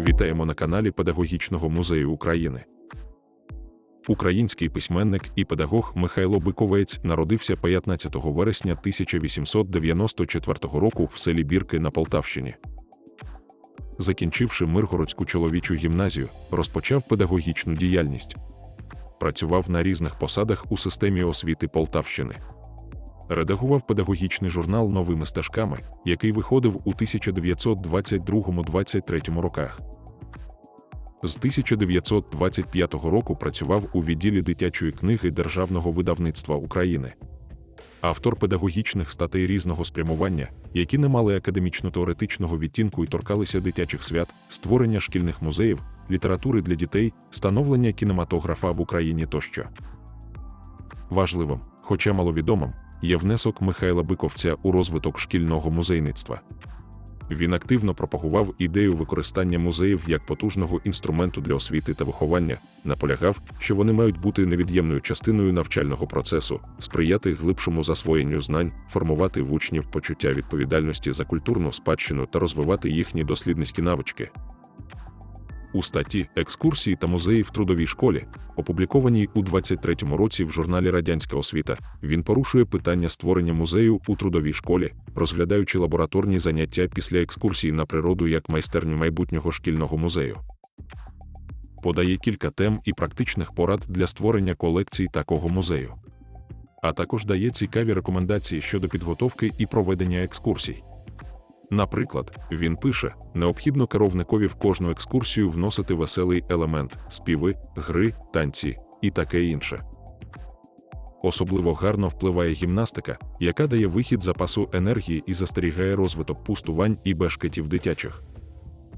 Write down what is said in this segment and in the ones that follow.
Вітаємо на каналі Педагогічного музею України. Український письменник і педагог Михайло Биковець народився 15 вересня 1894 року в селі Бірки на Полтавщині. Закінчивши Миргородську чоловічу гімназію, розпочав педагогічну діяльність. Працював на різних посадах у системі освіти Полтавщини. Редагував педагогічний журнал новими стежками, який виходив у 1922-23 роках. З 1925 року працював у відділі дитячої книги Державного видавництва України. Автор педагогічних статей різного спрямування, які не мали академічно-теоретичного відтінку і торкалися дитячих свят, створення шкільних музеїв, літератури для дітей, становлення кінематографа в Україні тощо. Важливим, хоча маловідомим, є внесок Михайла Биковця у розвиток шкільного музейництва. Він активно пропагував ідею використання музеїв як потужного інструменту для освіти та виховання, наполягав, що вони мають бути невід'ємною частиною навчального процесу, сприяти глибшому засвоєнню знань, формувати в учнів почуття відповідальності за культурну спадщину та розвивати їхні дослідницькі навички. У статті Екскурсії та музеї в трудовій школі, опублікованій у 23-му році в журналі Радянська освіта, він порушує питання створення музею у трудовій школі, розглядаючи лабораторні заняття після екскурсії на природу як майстерню майбутнього шкільного музею. Подає кілька тем і практичних порад для створення колекцій такого музею. А також дає цікаві рекомендації щодо підготовки і проведення екскурсій. Наприклад, він пише: необхідно керівникові в кожну екскурсію вносити веселий елемент, співи, гри, танці і таке інше. Особливо гарно впливає гімнастика, яка дає вихід запасу енергії і застерігає розвиток пустувань і бешкетів дитячих.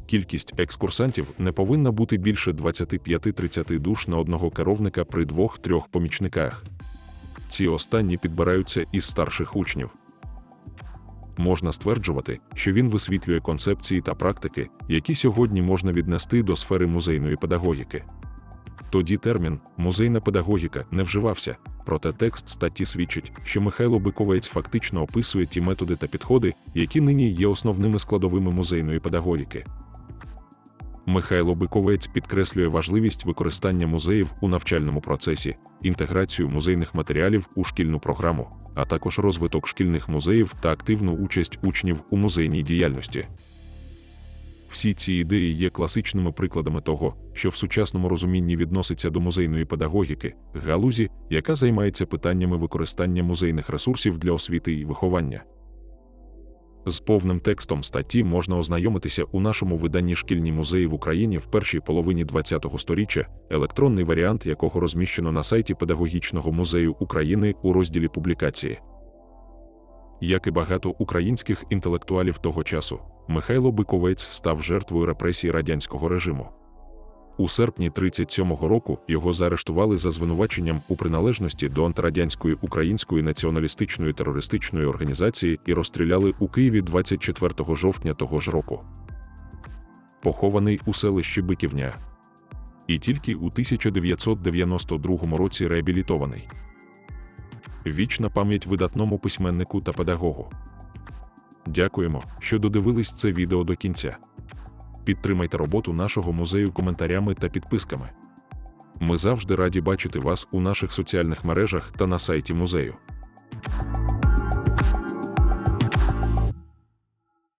Кількість екскурсантів не повинна бути більше 25-30 душ на одного керівника при двох-трьох помічниках. Ці останні підбираються із старших учнів можна стверджувати, що він висвітлює концепції та практики, які сьогодні можна віднести до сфери музейної педагогіки. Тоді термін музейна педагогіка не вживався, проте текст статті свідчить, що Михайло Биковець фактично описує ті методи та підходи, які нині є основними складовими музейної педагогіки. Михайло Биковець підкреслює важливість використання музеїв у навчальному процесі, інтеграцію музейних матеріалів у шкільну програму, а також розвиток шкільних музеїв та активну участь учнів у музейній діяльності. Всі ці ідеї є класичними прикладами того, що в сучасному розумінні відноситься до музейної педагогіки, галузі, яка займається питаннями використання музейних ресурсів для освіти і виховання. З повним текстом статті можна ознайомитися у нашому виданні Шкільні музеї в Україні в першій половині ХХ століття, електронний варіант якого розміщено на сайті Педагогічного музею України у розділі публікації. Як і багато українських інтелектуалів того часу, Михайло Биковець став жертвою репресій радянського режиму. У серпні 37-го року його заарештували за звинуваченням у приналежності до антирадянської української націоналістичної терористичної організації і розстріляли у Києві 24 жовтня того ж року. Похований у селищі Биківня. І тільки у 1992 році реабілітований. Вічна пам'ять видатному письменнику та педагогу. Дякуємо, що додивились це відео до кінця. Підтримайте роботу нашого музею коментарями та підписками. Ми завжди раді бачити вас у наших соціальних мережах та на сайті музею.